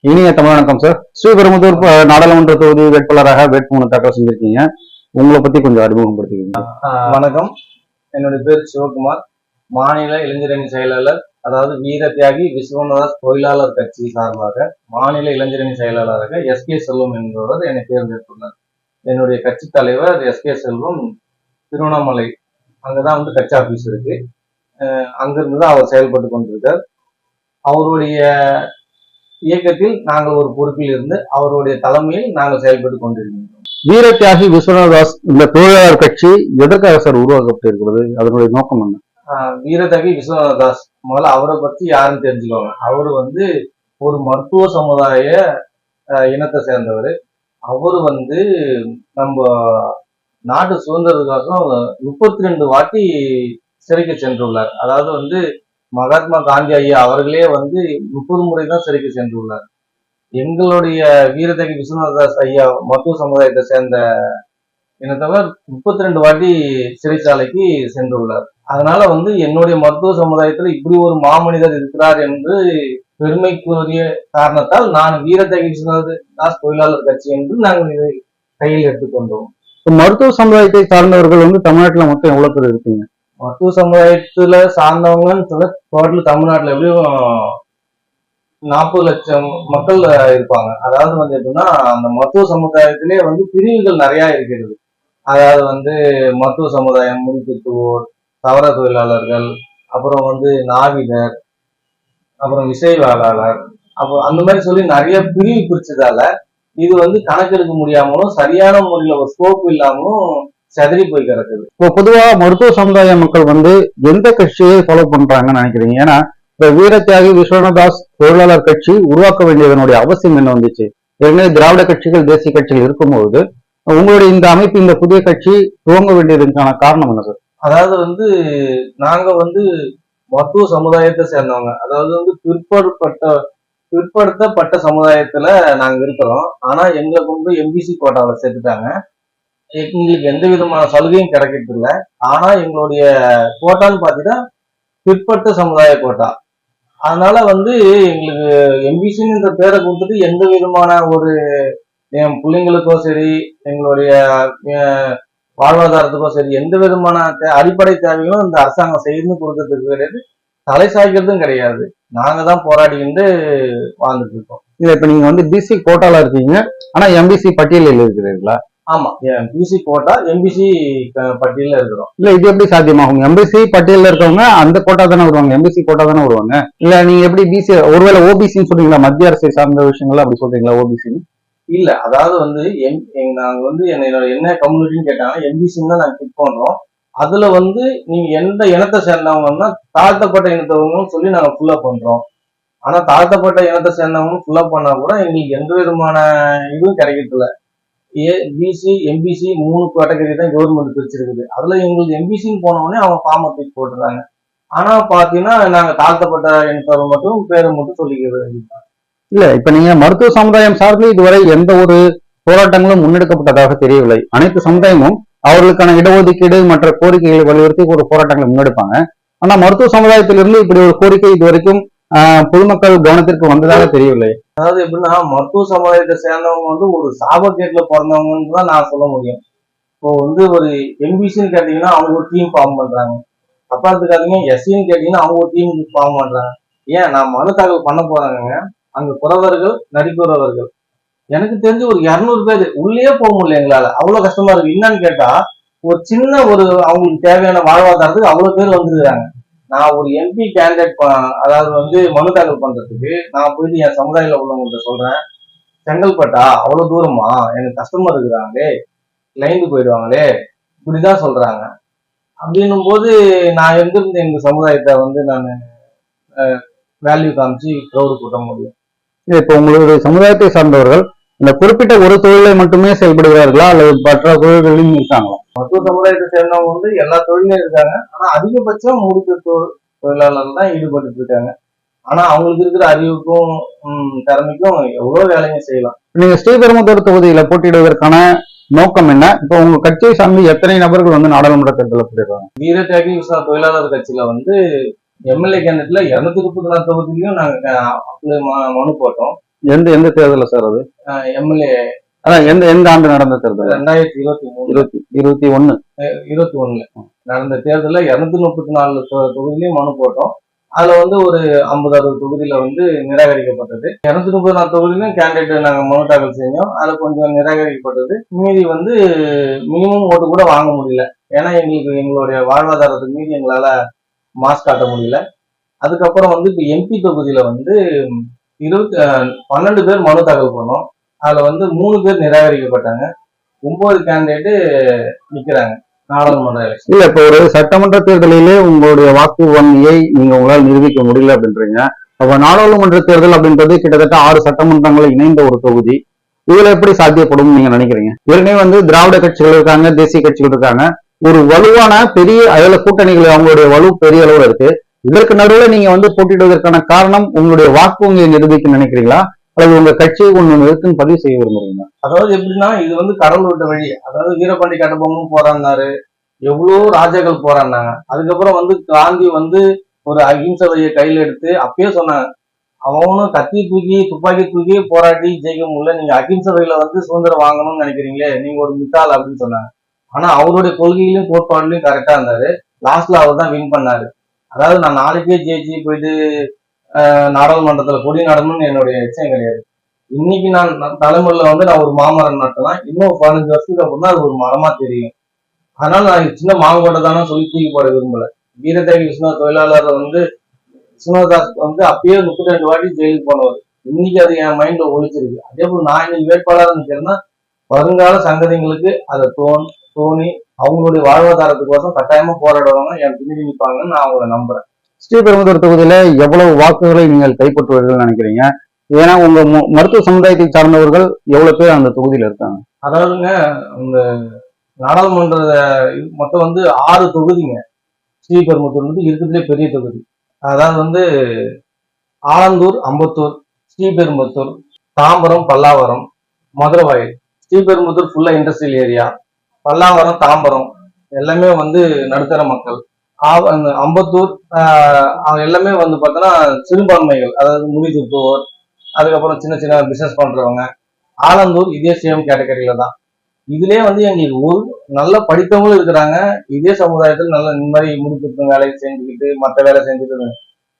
இனிய தமிழ் வணக்கம் சார் ஸ்ரீபெரும்புதூர் நாடாளுமன்ற தொகுதி வேட்பாளராக வேட்புமனு தாக்கல் செஞ்சிருக்கீங்க. உங்களை பத்தி கொஞ்சம் அறிமுகப்படுத்திக்கீங்க. வணக்கம். என்னுடைய பேர் சிவகுமார். மாநில இளைஞரணி செயலாளர் அதாவது வீர தியாகி விஸ்வநாதாஸ் தொழிலாளர் கட்சி சார்பாக மாநில இளைஞரணி செயலாளராக எஸ் கே செல்வம் என்பவர் என்னை தேர்ந்தெடுத்துள்ளார். என்னுடைய கட்சி தலைவர் எஸ் கே செல்வம் திருவண்ணாமலை. அங்கதான் வந்து கட்சி ஆபீஸ் இருக்கு. அஹ் அங்கிருந்து தான் அவர் செயல்பட்டு கொண்டிருக்கார். அவருடைய இயக்கத்தில் நாங்கள் ஒரு பொறுப்பில் இருந்து அவருடைய தலைமையில் நாங்கள் செயல்பட்டு கொண்டிருக்கிறோம் வீர தியாகி விஸ்வநாதாஸ் இந்த தொழிலாளர் கட்சி எதற்காக சார் உருவாக்கப்பட்டிருக்கிறது? அதனுடைய நோக்கம் என்ன? ஆஹ் வீரதவி விஸ்வநாதாஸ் முதல்ல அவரை பத்தி யாருன்னு தெரிஞ்சுக்கோங்க. அவரு வந்து ஒரு மருத்துவ சமுதாய இனத்தை சேர்ந்தவர். அவரு வந்து நம்ம நாட்டு சுதந்திரத்துக்காக முப்பத்தி ரெண்டு வாட்டி சிறைக்கு சென்றுள்ளார். அதாவது வந்து மகாத்மா காந்தி ஐயா அவர்களே வந்து முப்பது முறை தான் சிறைக்கு சென்றுள்ளார். எங்களுடைய வீரதகி விஸ்வநாதாஸ் ஐயா மருத்துவ சமுதாயத்தை சேர்ந்த இனத்தவர் முப்பத்தி ரெண்டு வாட்டி சிறைச்சாலைக்கு சென்றுள்ளார். அதனால வந்து என்னுடைய மருத்துவ சமுதாயத்துல இப்படி ஒரு மாமனிதர் இருக்கிறார் என்று பெருமைக்குரிய காரணத்தால் நான் வீரதகி தாஸ் தொழிலாளர் கட்சி என்று நாங்கள் இதை கையில் எடுத்துக்கொண்டோம். மருத்துவ சமுதாயத்தை சார்ந்தவர்கள் வந்து தமிழ்நாட்டில் மொத்தம் எவ்வளவு பேர் இருக்கீங்க? மருத்துவ சமுதாயத்துல சார்ந்தவங்கன்னு சொல்ல டோட்டல் தமிழ்நாட்டுல எப்படியும் நாற்பது லட்சம் மக்கள் இருப்பாங்க. அதாவது வந்து எப்படின்னா அந்த மருத்துவ சமுதாயத்திலே வந்து பிரிவுகள் நிறைய இருக்கிறது. அதாவது வந்து மருத்துவ சமுதாயம் முடித்துவோர் தவற தொழிலாளர்கள் அப்புறம் வந்து நாவிதர் அப்புறம் இசைவாளர் அப்போ அந்த மாதிரி சொல்லி நிறைய பிரிவு பிரிச்சதால இது வந்து கணக்கெடுக்க முடியாமலும் சரியான முறையில ஒரு ஸ்கோப் இல்லாமலும் செதறி போய் கிடக்குது. இப்போ பொதுவா மருத்துவ சமுதாய மக்கள் வந்து எந்த கட்சியை ஃபாலோ பண்றாங்கன்னு நினைக்கிறீங்க? ஏன்னா இப்ப வீர தியாகி விஸ்வநாதாஸ் தொழிலாளர் கட்சி உருவாக்க வேண்டியதனுடைய அவசியம் என்ன வந்துச்சு? ஏற்கனவே திராவிட கட்சிகள் தேசிய கட்சிகள் இருக்கும்போது உங்களுடைய இந்த அமைப்பு இந்த புதிய கட்சி துவங்க வேண்டியதுக்கான காரணம் என்ன சார்? அதாவது வந்து நாங்க வந்து மருத்துவ சமுதாயத்தை சேர்ந்தவங்க. அதாவது வந்து பிற்படுத்தப்பட்ட பிற்படுத்தப்பட்ட சமுதாயத்துல நாங்க இருக்கிறோம். ஆனா எங்களை கொண்டு எம்பிசி கோட்டாவை சேர்த்துட்டாங்க. எங்களுக்கு எந்த விதமான சலுகையும் கிடைக்கிறது இல்ல ஆனா எங்களுடைய கோட்டான்னு பார்த்தீங்கன்னா பிற்பட்ட சமுதாய கோட்டா. அதனால வந்து எங்களுக்கு எம்பிசின்ற பேரை கொடுத்துட்டு எந்த விதமான ஒரு என் பிள்ளைங்களுக்கோ சரி எங்களுடைய வாழ்வாதாரத்துக்கோ சரி எந்த விதமான தே- அடிப்படை தேவைகளும் இந்த அரசாங்கம் செய்து கொடுக்கறதுக்கு கிடையாது. தலை சாய்க்கிறதும் கிடையாது. நாங்க தான் போராடிக்கிட்டு வாழ்ந்துட்டு இருக்கோம். இல்ல இப்ப நீங்க வந்து பிசி கோட்டால இருக்கீங்க. ஆனா எம்பிசி பட்டியலில் இருக்கிறீர்களா? ஆமா. பிசி கோட்டா எம்பிசி பட்டியல இருக்கிறோம். இல்ல இது எப்படி சாத்தியமாகும்? எம்பிசி பட்டியல்ல இருக்கவங்க அந்த கோட்டா தானே வருவாங்க எம்பிசி கோட்டா தானே வருவாங்க இல்ல நீங்க எப்படி பிசி ஒருவேளை ஓபிசின்னு சொல்றீங்களா? மத்திய அரசை சார்ந்த விஷயங்கள் அப்படி சொல்றீங்களா ஓபிசி இல்ல அதாவது வந்து எம் நாங்க வந்து என்னோட என்ன கம்யூனிட்டின்னு கேட்டாங்கன்னா எம்பிசின்னு தான் நாங்க கிளிக் பண்றோம். அதுல வந்து நீங்க எந்த இனத்தை சேர்ந்தவங்கன்னா தாழ்த்தப்பட்ட இனத்தவங்கன்னு சொல்லி நாங்க ஃபுல்லா பண்றோம். ஆனா தாழ்த்தப்பட்ட இனத்தை சேர்ந்தவங்க ஃபுல்லா பண்ணா கூட எங்களுக்கு எந்த விதமான இதுவும் கிடைக்கிறது இல்ல ஏ பிசி எம்பிசி மூணு கேட்டகரி தான் கவர்மெண்ட் பிரிச்சிருக்குது. அதுல எங்களுக்கு எம்பிசின்னு போன உடனே அவங்க ஃபார்ம் தூக்கி போட்டுறாங்க. ஆனா பாத்தீங்கன்னா நாங்க தாழ்த்தப்பட்ட இனத்தவங்க மட்டும் பேரை மட்டும் சொல்லிக்கிறது இல்ல இப்ப நீங்க மருத்துவ சமுதாயம் சார்ந்து இதுவரை எந்த ஒரு போராட்டங்களும் முன்னெடுக்கப்பட்டதாக தெரியவில்லை. அனைத்து சமுதாயமும் அவர்களுக்கான இடஒதுக்கீடு மற்ற கோரிக்கைகளை வலியுறுத்தி ஒரு போராட்டங்களை முன்னெடுப்பாங்க. ஆனா மருத்துவ சமுதாயத்திலிருந்து இப்படி ஒரு கோரிக்கை இதுவரைக்கும் ஆஹ், பொதுமக்கள் கவனத்திற்கு வந்ததாக தெரியவில்லை. அதாவது எப்படின்னா மருத்துவ சமுதாயத்தை சேர்ந்தவங்க வந்து ஒரு சாபக்கேட்ல பிறந்தவங்கன்னு தான் நான் சொல்ல முடியும். இப்போ வந்து ஒரு எம்பிசின்னு கேட்டீங்கன்னா அவங்க ஒரு டீம் ஃபார்ம் பண்றாங்க. அப்பா இருக்காதீங்க எஸ்சின்னு கேட்டீங்கன்னா அவங்க ஒரு டீம் ஃபார்ம் பண்றாங்க. ஏன்? நான் மனு தாக்கல் பண்ண போறாங்க அங்க குறவர்கள் நடிக்குறவர்கள் எனக்கு தெரிஞ்சு ஒரு இரநூறு பேர். உள்ளே போக முடியல எங்களால. அவ்வளவு கஷ்டமா இருக்கு. என்னன்னு கேட்டா ஒரு சின்ன ஒரு அவங்களுக்கு தேவையான வாழ்வாதாரத்துக்கு அவ்வளவு பேர் வந்துருக்காங்க நான் ஒரு எம்பி கேண்டிடேட் அதாவது வந்து மனு தாக்கல் பண்றதுக்கு நான் போயிட்டு என் சமுதாயத்தில் உள்ளவங்கள்ட்ட சொல்றேன். செங்கல்பட்டா அவ்வளவு தூரமா? எனக்கு கஷ்டமா இருக்கிறாங்களே. லைனுக்கு போயிடுவாங்களே. இப்படிதான் சொல்றாங்க. அப்படின்னும் போது நான் எங்கிருந்து எங்க சமுதாயத்தை வந்து நான் வேல்யூ காமிச்சு க்ரௌடு கூட்ட முடியும். இப்போ உங்களுடைய சமுதாயத்தை சார்ந்தவர்கள் இந்த குறிப்பிட்ட ஒரு தொழிலை மட்டுமே செயல்படுகிறார்களா அல்லது மற்ற தொழில்களிலும் இருக்காங்களா? மருத்துவ சமுதாயத்தை சேர்ந்தவங்க வந்து எல்லா தொழிலும் இருக்காங்க. ஆனா அதிகபட்சம் முடிப்பு தொ- தொழிலாளர்கள் தான் ஈடுபட்டு இருக்காங்க. ஆனா அவங்களுக்கு இருக்கிற அறிவுக்கும் திறமைக்கும் எவ்வளவு வேலையும் செய்யலாம். நீங்க ஸ்ரீபெரும்புதூர் தொகுதியில போட்டியிடுவதற்கான நோக்கம் என்ன? இப்ப உங்க கட்சியை சார்ந்து எத்தனை நபர்கள் வந்து நாடாளுமன்ற தேர்தலில் போட்டிருக்காங்க வீர தியாகி தொழிலாளர் கட்சியில வந்து எம்எல்ஏ கேண்டிடேட்ல இருநூத்தி முப்பத்தி நாலு தொகுதியிலையும் நாங்க மனு போட்டோம். எந்த எந்த தேர்தலில் சார் அது? எம்எல்ஏ அதான் எந்த எந்த ஆண்டு நடந்த தேர்தல்? ரெண்டாயிரத்தி இருபத்தி மூணு இருபத்தி இருபத்தி ஒண்ணு இருபத்தி ஒண்ணுல. நடந்த தேர்தலில் இருநூத்தி முப்பத்தி நாலு தொகுதியிலையும் மனு போட்டோம். அதுல வந்து ஒரு ஐம்பது அறுபது தொகுதியில வந்து நிராகரிக்கப்பட்டது. இருநூத்தி முப்பத்தி நாலு தொகுதியிலும் கேண்டிடேட் நாங்க மனு தாக்கல் செஞ்சோம். அதுல கொஞ்சம் நிராகரிக்கப்பட்டது. மீதி வந்து மினிமம் ஓட்டு கூட வாங்க முடியல. ஏன்னா எங்களுக்கு எங்களுடைய வாழ்வாதாரத்துக்கு மீறி எங்களால மாஸ் காட்ட முடியல. அதுக்கப்புறம் வந்து இப்ப எம்பி தொகுதியில வந்து இருபத்தி பன்னெண்டு பேர் மனு தாக்கல் பண்ணோம். அதுல வந்து மூணு பேர் நிராகரிக்கப்பட்டாங்க. ஒன்பது கேண்டிடேட்டு நிக்கிறாங்க. நாடாளுமன்ற எலெக்ஷன் இல்ல இப்ப ஒரு சட்டமன்ற தேர்தலிலே உங்களுடைய வாக்கு வன்மையை நீங்க உங்களால் நிரூபிக்க முடியல அப்படின்றீங்க. அப்ப நாடாளுமன்ற தேர்தல் அப்படின்றது கிட்டத்தட்ட ஆறு சட்டமன்றங்களை இணைந்த ஒரு தொகுதி. இதுல எப்படி சாத்தியப்படும் நீங்க நினைக்கிறீங்க? ஏற்கனவே வந்து திராவிட கட்சிகள் இருக்காங்க தேசிய கட்சிகள் இருக்காங்க. ஒரு வலுவான பெரிய அதுல கூட்டணிகள் அவங்களுடைய வலு பெரிய அளவுல இருக்கு. இதற்கு நடுவுல நீங்க வந்து போட்டியிடுவதற்கான காரணம் உங்களுடைய வாக்கு வங்கியை நிரூபிக்க நினைக்கிறீங்களா? அல்லது உங்க கட்சியை ஒண்ணு இருக்குன்னு பதிவு செய்ய விரும்புறீங்க அதாவது எப்படின்னா இது வந்து கடவுள் விட்ட வழி. அதாவது வீரபாண்டி கட்டபொம்மும் போராடினாரு. எவ்வளவோ ராஜாக்கள் போராடினாங்க. அதுக்கப்புறம் வந்து காந்தி வந்து ஒரு அகிம்சை வழியை கையில எடுத்து அப்பயே சொன்னாங்க அவனும் கத்தி தூக்கி துப்பாக்கி தூக்கி போராடி ஜெயிக்க முடியல. நீங்க அகிம்சை வழியில வந்து சுதந்திரம் வாங்கணும்னு நினைக்கிறீங்களே. நீங்க ஒரு மித்தால் அப்படின்னு சொன்னாங்க. ஆனா அவருடைய கொள்கையிலும் கோட்பாடுலயும் கரெக்டா இருந்தாரு. லாஸ்ட்ல அவர் தான் வின் பண்ணாரு. அதாவது நான் நாளைக்கே ஜெயிச்சு போயிட்டு நாடாளுமன்றத்துல கொடி நடணும்னு என்னுடைய நிச்சயம் கிடையாது. இன்னைக்கு நான் தலைமுறையில வந்து நான் ஒரு மாமரம் நட்டலாம் இன்னும் பதினஞ்சு வருஷத்துக்கு அப்புறம் தான் அது ஒரு மரமா தெரியும். அதனால நான் சின்ன மாங்கொட்டை தானே சொல்லி தூக்கி போட விரும்பல. வீரதேவி விஷ்ணு தொழிலாளர் வந்து விஸ்வநாதாஸ் வந்து அப்பயே முப்பத்தி ரெண்டு வாட்டி ஜெயிலுக்கு போனவர். இன்னைக்கு அது என் மைண்ட்ல ஒழிச்சிருக்கு. அதே போல நான் இன்னைக்கு வேட்பாளர் நிற்கிறேன்னா வருங்கால சங்கதிங்களுக்கு அதை தோணி தோணி அவங்களுடைய வாழ்வாதாரத்துக்கோசம் கட்டாயமா போராடுவாங்க என் பின்னாடி நிற்பாங்கன்னு நான் அவங்கள நம்புறேன். ஸ்ரீபெரும்புதூர் தொகுதியில எவ்வளவு வாக்குகளை நீங்கள் கைப்பற்றுவீர்கள் நினைக்கிறீங்க? ஏன்னா உங்க மருத்துவ சமுதாயத்தை சார்ந்தவர்கள் எவ்வளவு பேர் அந்த தொகுதியில இருக்காங்க? அதாவதுங்க இந்த நாடாளுமன்ற மொத்தம் வந்து ஆறு தொகுதிங்க. ஸ்ரீபெரும்புத்தூர் வந்து இருக்கிறதுலே பெரிய தொகுதி. அதாவது வந்து ஆலந்தூர் அம்பத்தூர் ஸ்ரீபெரும்புத்தூர் தாம்பரம் பல்லாவரம் மதுரவாயல். ஸ்ரீபெரும்புத்தூர் ஃபுல்லா இண்டஸ்ட்ரியல் ஏரியா பல்லாவரம் தாம்பரம் எல்லாமே வந்து நடுத்தர மக்கள். ஆவ- அம்பத்தூர் அவங்க எல்லாமே வந்து பார்த்தோன்னா சிறுபான்மைகள் அதாவது முடி அதுக்கப்புறம் சின்ன சின்ன பிசினஸ் பண்றவங்க. ஆலந்தூர் இதே சேம் கேட்டகரியில தான். இதுலயே வந்து எங்களுக்கு ஒரு நல்ல படித்தவங்களும் இருக்கிறாங்க. இதே சமுதாயத்தில் நல்ல இந்த மாதிரி முடித்திருக்கும் வேலையை செஞ்சுக்கிட்டு மற்ற வேலை செஞ்சுட்டு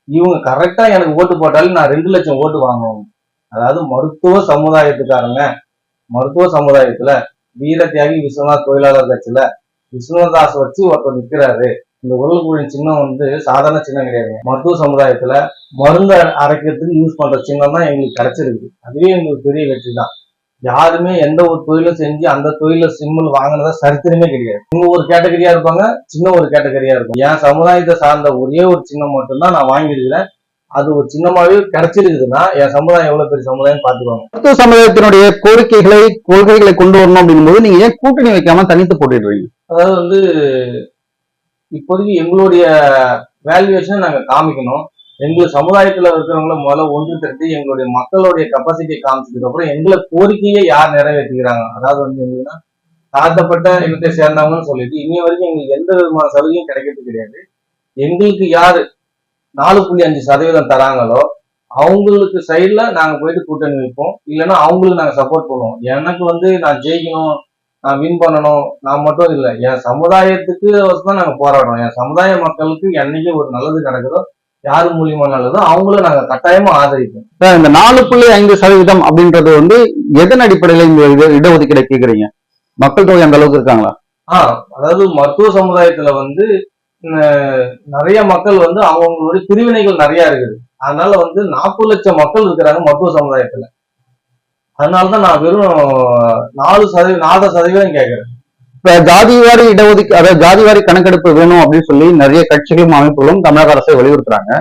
இவங்க கரெக்டா எனக்கு ஓட்டு போட்டாலும் நான் ரெண்டு லட்சம் ஓட்டு வாங்குவோம் அதாவது மருத்துவ சமுதாயத்துக்காரங்க. மருத்துவ சமுதாயத்துல வீர தியாகி விஸ்வநாத் தொழிலாளர் கட்சியில விஸ்வநாதாஸ் வச்சு ஒருத்தர் நிக்கிறாரு. இந்த உருளைக்குழி சின்னம் வந்து சாதாரண சின்னம் கிடையாது. மருத்துவ சமுதாயத்துல மருந்து அரைக்கிறதுக்கு யூஸ் பண்ற சின்னம் தான் எங்களுக்கு கிடைச்சிருக்கு. அதுவே எங்களுக்கு பெரிய வெற்றி தான். யாருமே எந்த ஒரு தொழிலும் செஞ்சு அந்த தொழில சிம்மல் வாங்கினதா சரித்திரமே கிடையாது. இவங்க ஒரு கேட்டகரியா இருப்பாங்க சின்ன ஒரு கேட்டகரியா இருக்கும். என் சமுதாயத்தை சார்ந்த ஒரே ஒரு சின்னம் மட்டும்தான் நான் வாங்கியிருக்கிறேன். அது ஒரு சின்னமாவே கிடைச்சிருக்குதுன்னா என் சமுதாயம் எவ்வளவு பெரிய சமுதாயம் பாத்துக்குவாங்க மருத்துவ சமுதாயத்தினுடைய கோரிக்கைகளை கொள்கைகளை கொண்டு வரணும் அப்படின்னும் போது நீங்க ஏன் கூட்டணி வைக்காம தனித்து போட்டிடுறீங்க? அதாவது வந்து இப்போதைக்கு எங்களுடைய வேல்யூவேஷனை நாங்க காமிக்கணும். எங்கள் சமுதாயத்துல இருக்கிறவங்கள முதல்ல ஒன்று திரட்டி எங்களுடைய மக்களுடைய கெப்பாசிட்டியை காமிச்சதுக்கு அப்புறம் எங்களை கோரிக்கையை யார் நிறைவேற்றுகிறாங்க அதாவது வந்து என்னன்னா தாழ்த்தப்பட்ட இனத்தை சேர்ந்தவங்கன்னு சொல்லிட்டு இன்னி வரைக்கும் எங்களுக்கு எந்த விதமான சலுகையும் கிடைக்கிறது கிடையாது. எங்களுக்கு யாரு நாலு புள்ளி அஞ்சு சதவீதம் தராங்களோ அவங்களுக்கு சைடுல நாங்க போயிட்டு கூட்டணி வைப்போம். இல்லைன்னா அவங்களுக்கு நாங்க சப்போர்ட் பண்ணுவோம். எனக்கு வந்து நான் ஜெயிக்கணும் நான் வின் பண்ணணும் நான் மட்டும் இல்லை. என் சமுதாயத்துக்கு தான் நாங்க போராடுறோம். என் சமுதாய மக்களுக்கு என்னைக்கு ஒரு நல்லது நடக்குதோ யார் மூலியமா நல்லதோ அவங்களும் நாங்க கட்டாயமா ஆதரிப்போம். இந்த நாலு புள்ளி ஐந்து சதவீதம் அப்படின்றது வந்து எதன் அடிப்படையில இந்த இட- இடஒதுக்கீடை கேக்குறீங்க? மக்கள் தொகை அந்த அளவுக்கு இருக்காங்களா? ஆஹ் அதாவது மருத்துவ சமுதாயத்துல வந்து நிறைய மக்கள் வந்து அவங்களுடைய பிரிவினைகள் நிறைய இருக்குது. அதனால வந்து நாற்பது லட்சம் மக்கள் இருக்கிறாங்க மருத்துவ சமுதாயத்துல. அதனாலதான் நான் வெறும் நாலு சதவீதம் நாலு சதவீதம் கேட்கறேன் இப்ப ஜாதிவாரி இடஒதுக்கீடு அதாவது ஜாதிவாரி கணக்கெடுப்பு வேணும் அப்படின்னு சொல்லி நிறைய கட்சிகளும் அமைப்புகளும் தமிழக அரசை வலியுறுத்துறாங்க.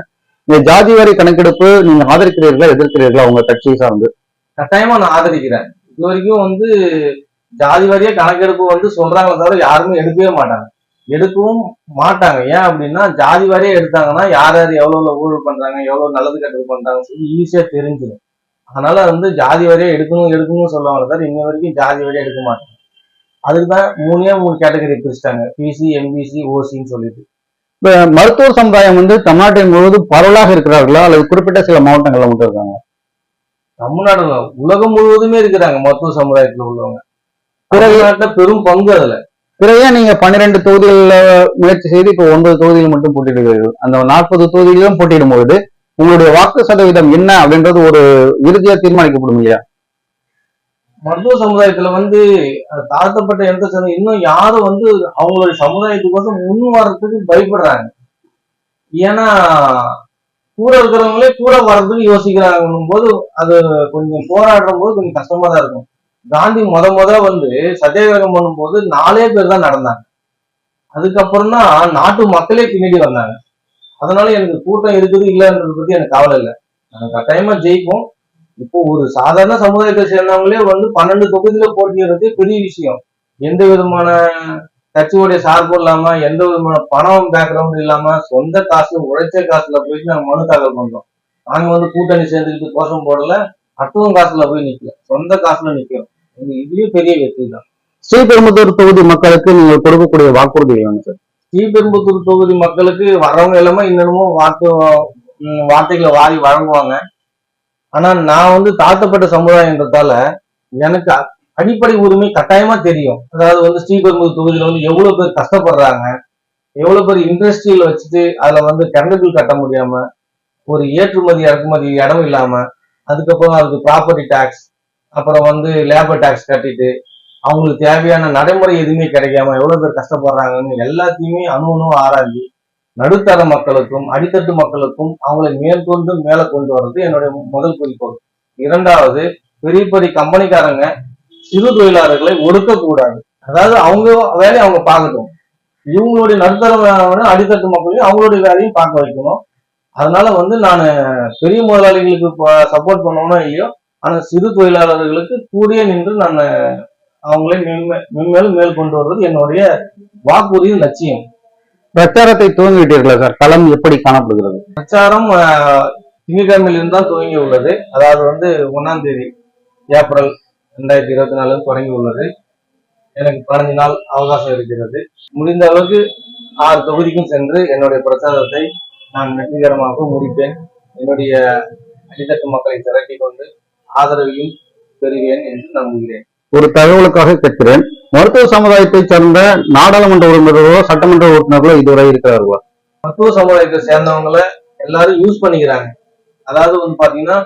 இந்த ஜாதிவாரி கணக்கெடுப்பு நீங்க ஆதரிக்கிறீர்களா எதிர்க்கிறீர்களா உங்க கட்சியை சார்ந்து? கட்டாயமா நான் ஆதரிக்கிறேன். இது வரைக்கும் வந்து ஜாதி வாரியா கணக்கெடுப்பு வந்து சொல்றாங்களே தவிர யாருமே எடுக்கவே மாட்டாங்க. எடுக்கவும் மாட்டாங்க. ஏன் அப்படின்னா ஜாதி வாரியா எடுத்தாங்கன்னா யார் யார் எவ்வளவு ஊழல் பண்றாங்க எவ்வளவு நல்லது கெட்டது பண்றாங்கன்னு சொல்லி ஈஸியா தெரிஞ்சிடும். அதனால வந்து ஜாதி வாரியா எடுக்கணும் எடுக்கணும்னு சொல்லுவாங்க தவிர இன்ன வரைக்கும் ஜாதி வாரியா எடுக்க மாட்டாங்க. அதுக்கு தான் மூணே மூணு கேட்டகரி பிரிச்சிட்டாங்க. பிசி எம்பிசி ஓசின்னு சொல்லிட்டு. இப்ப மருத்துவர் சமுதாயம் வந்து தமிழ்நாட்டின் முழுவதும் பரவலாக இருக்கிறார்களா? அல்லது குறிப்பிட்ட சில மாவட்டங்கள்ல மட்டும் இருக்காங்க? தமிழ்நாடு இல்ல, உலகம் முழுவதுமே இருக்கிறாங்க மருத்துவ சமுதாயத்துல உள்ளவங்க. பிறகு? பெரும் பங்கு அதுல. பிறகு நீங்க பன்னிரெண்டு தொகுதிகள்ல முயற்சி செய்து இப்போ ஒன்பது தொகுதிகள் மட்டும் போட்டியிடுகிறீர்கள்? அந்த நாற்பது தொகுதிகளிலும் போட்டியிடும் பொழுது உங்களுடைய வாக்கு சதவீதம் என்ன அப்படின்றது ஒரு இறுதியா தீர்மானிக்கப்படும் இல்லையா? மருத்துவ சமுதாயத்துல வந்து அது தாழ்த்தப்பட்ட எந்த சதவீதம் இன்னும் யாரும் வந்து அவங்களுடைய சமுதாயத்துக்கோசம் முன் வர்றதுக்கு பயப்படுறாங்க. ஏன்னா கூட இருக்கிறவங்களே கூட வர்றதுக்கு யோசிக்கிறாங்கன்னும் போது அது கொஞ்சம் போராடுற போது கொஞ்சம் கஷ்டமா தான் இருக்கும். காந்தி முத முத வந்து சத்தியாகிரகம் பண்ணும்போது நாலே பேர் தான் நடந்தாங்க. அதுக்கப்புறம் தான் நாட்டு மக்களே பின்னாடி வந்தாங்க. அதனால எனக்கு கூட்டம் இருக்குது இல்லைன்றத பத்தி எனக்கு கவலை இல்லை. நாங்க கட்டாயமா ஜெயிப்போம். இப்போ ஒரு சாதாரண சமுதாயத்தை சேர்ந்தவங்களே வந்து பன்னெண்டு தொகுதியில போட்டியிடுறது பெரிய விஷயம். எந்த விதமான கட்சியோடைய சார்பும் இல்லாம எந்த விதமான பணம் பேக்ரவுண்ட் இல்லாம சொந்த காசு உழைச்ச காசுல போயிட்டு நாங்க மனு தாக்கல் பண்றோம். நாங்க வந்து கூட்டணி சேர்ந்துக்கிட்டு கோஷம் போடல அட்டுவம் காசுல போய் நிக்கல. சொந்த காசுல நிக்கிறோம். இது இதுலயும் பெரிய வெற்றி தான் ஸ்ரீபெரும்புதூர் தொகுதி மக்களுக்கு நீங்கள் கொடுக்கக்கூடிய வாக்குறுதிகள் என்ன சார்? ஸ்ரீபெரும்புத்தூர் தொகுதி மக்களுக்கு வர்றவங்க எல்லாமே இன்னமும் வார்த்தை வார்த்தைகளை வாரி வழங்குவாங்க. ஆனா நான் வந்து தாழ்த்தப்பட்ட சமுதாயன்றதால எனக்கு அடிப்படை உரிமை கட்டாயமா தெரியும். அதாவது வந்து ஸ்ரீபெரும்புத்தூர் தொகுதியில வந்து எவ்வளவு பேர் கஷ்டப்படுறாங்க எவ்வளவு பேர் இண்டஸ்ட்ரியில வச்சுட்டு அதுல வந்து கரண்ட் கட்ட முடியாம ஒரு ஏற்றுமதி இறக்குமதி இடம் இல்லாம அதுக்கப்புறம் அதுக்கு ப்ராப்பர்ட்டி டாக்ஸ் அப்புறம் வந்து லேபர் டாக்ஸ் கட்டிட்டு அவங்களுக்கு தேவையான நடைமுறை எதுவுமே கிடைக்காம எவ்வளவு பேர் கஷ்டப்படுறாங்கன்னு எல்லாத்தையுமே அணு அணு ஆராய்ஞ்சு நடுத்தர மக்களுக்கும் அடித்தட்டு மக்களுக்கும் அவங்களை மேற்கொண்டு மேல கொண்டு வர்றது என்னுடைய முதல் குறிக்கோள். இரண்டாவது பெரிய பெரிய கம்பெனிக்காரங்க சிறு தொழிலாளர்களை ஒடுக்கக்கூடாது. அதாவது அவங்க வேலையை அவங்க பார்க்கட்டும். இவங்களுடைய நடுத்தர அடித்தட்டு மக்களையும் அவங்களுடைய வேலையும் பார்க்க வைக்கணும். அதனால வந்து நான் பெரிய முதலாளிகளுக்கு சப்போர்ட் பண்ணணும் இல்லையோ ஆனா சிறு தொழிலாளர்களுக்கு கூடிய நின்று நான் அவங்களை மென்மே- மென்மேலும் மேல் கொண்டு வருவது என்னுடைய வாக்குறுதியின் லட்சியம். பிரச்சாரத்தை துவங்கிவிட்டீர்களா சார்? களம் எப்படி காணப்படுகிறது? பிரச்சாரம் திங்கட்கிழமையிலிருந்து தான் துவங்கி உள்ளது அதாவது வந்து ஒன்னாம் தேதி ஏப்ரல் ரெண்டாயிரத்தி இருபத்தி நாலு தொடங்கி உள்ளது. எனக்கு பதினஞ்சு நாள் அவகாசம் இருக்கிறது. முடிந்த அளவுக்கு ஆறு தொகுதிக்கும் சென்று என்னுடைய பிரச்சாரத்தை நான் வெற்றிகரமாக முடிப்பேன். என்னுடைய அடித்தட்டு மக்களை திரட்டி கொண்டு ஆதரவையும் பெறுவேன் என்று நம்புகிறேன். ஒரு தகவலுக்காக கேட்கிறேன். மருத்துவ சமுதாயத்தை சேர்ந்த நாடாளுமன்ற உறுப்பினர்களோ சட்டமன்ற உறுப்பினர்களோ இதுவரை இருக்கிறார்களா? மருத்துவ சமுதாயத்தை சேர்ந்தவங்கள எல்லாரும் யூஸ் பண்ணிக்கிறாங்க. அதாவது வந்து பாத்தீங்கன்னா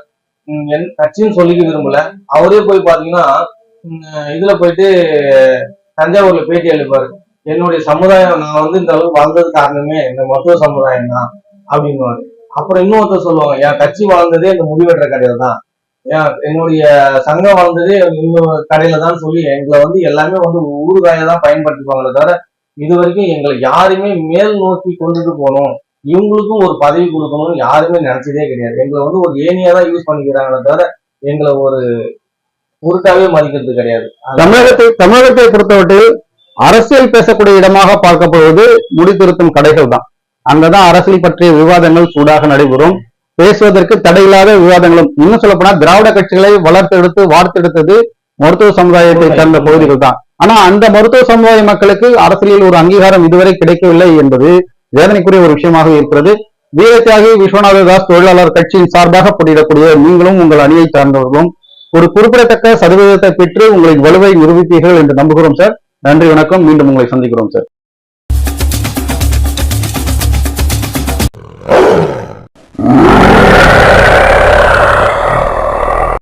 என் கட்சின்னு சொல்லிக்க விரும்பல. அவரே போய் பாத்தீங்கன்னா இதுல போயிட்டு தஞ்சாவூர்ல பேட்டி அளிப்பாரு. என்னுடைய சமுதாயம் நான் வந்து இந்த அளவுக்கு வளர்ந்தது காரணமே இந்த மருத்துவ சமுதாயம் தான் அப்படின்னுவாரு. அப்புறம் இன்னொருத்தர் சொல்லுவாங்க என் கட்சி வளர்ந்ததே இந்த முடிவெட்டுற கடையில தான் என்னுடைய சங்கம் வந்தது இன்னொரு கடையில தான் சொல்லி எங்களை வந்து எல்லாமே வந்து ஊறுகாயை தான் பயன்படுத்திப்பாங்களே தவிர இது வரைக்கும் எங்களை யாருமே மேல் நோக்கி கொண்டுட்டு போகணும். இவங்களுக்கும் ஒரு பதவி கொடுக்கணும்னு யாருமே நினைச்சதே கிடையாது. எங்களை வந்து ஒரு ஏனியா தான் யூஸ் பண்ணிக்கிறாங்களே தவிர எங்களை ஒரு பொருட்டாவே மதிக்கிறது கிடையாது. தமிழகத்தை தமிழகத்தை பொறுத்தவரை அரசியல் பேசக்கூடிய இடமாக பார்க்கப்படுவது முடித்திருத்தும் கடைகள் தான் அங்கதான் அரசியல் பற்றிய விவாதங்கள் சூடாக நடைபெறும். பேசுவதற்கு தடையில்லாத விவாதங்களும். இன்னும் சொல்லப்போனா திராவிட கட்சிகளை வளர்த்தெடுத்து வார்த்தெடுத்தது மருத்துவ சமுதாயத்தை சேர்ந்த பகுதிகள் தான். ஆனா அந்த மருத்துவ சமுதாய மக்களுக்கு அரசியலில் ஒரு அங்கீகாரம் இதுவரை கிடைக்கவில்லை என்பது வேதனைக்குரிய ஒரு விஷயமாக இருக்கிறது. வீரத்தியாகி விஸ்வநாத தாஸ் தொழிலாளர் கட்சியின் சார்பாக போட்டியிடக்கூடிய நீங்களும் உங்கள் அணியை சார்ந்தவர்களும் ஒரு குறிப்பிடத்தக்க சதவீதத்தை பெற்று உங்களின் வலுவை நிரூபிப்பீர்கள் என்று நம்புகிறோம் சார். நன்றி வணக்கம். மீண்டும் உங்களை சந்திக்கிறோம் சார்.